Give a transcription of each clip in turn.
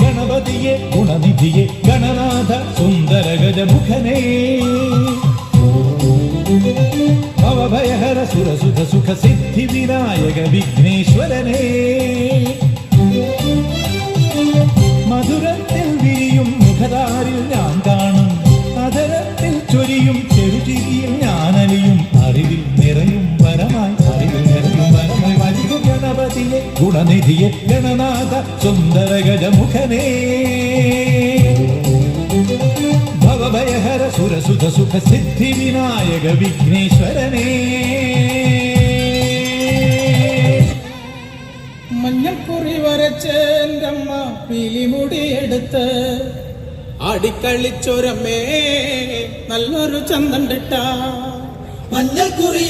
ഗണപതിയെ ഗുണനിധിയെ ഗണനാഥ സുന്ദര ഗജമുഖനേ ഭവഭയഹര സുരസുഖ സുഖ സിദ്ധി വിനായക വിഘ്നേശ്വരനേ. മധുരത്തിൽ വിരിയും മുഖതാരിൽ ഞാൻ കാണും. അധരത്തിൽ ചൊരിയും ചെറുചിരിയിൽ ഞാനലിയും അറിവിൽ നിറയും. ഗുണനിധിയെ ഗണനാഥ സുന്ദര ഗജമുഖനേ ഭവഭയഹര സുരസുത സുഖ സിദ്ധി വിനായക വിഘ്നേശ്വരനേ മഞ്ഞക്കുറി വരച്ചമ്മ അമ്മ പിലിമുടിയെടുത്ത് അടിക്കളിച്ചൊരമ്മേ നല്ലൊരു ചന്തണ്ടിട്ട മഞ്ഞക്കുറി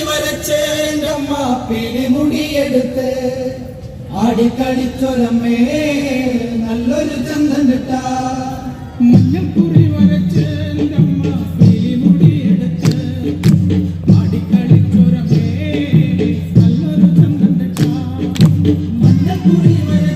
ആടിക്കടിച്ചൊരമ്മേ നല്ലൊരു ചന്തം കിട്ടാ മഞ്ഞപ്പുറി വരച്ച് ആടിക്കളിച്ചൊരമ്മേ നല്ലൊരു ചന്തം കിട്ടാ മഞ്ഞപ്പുറി വരച്ച്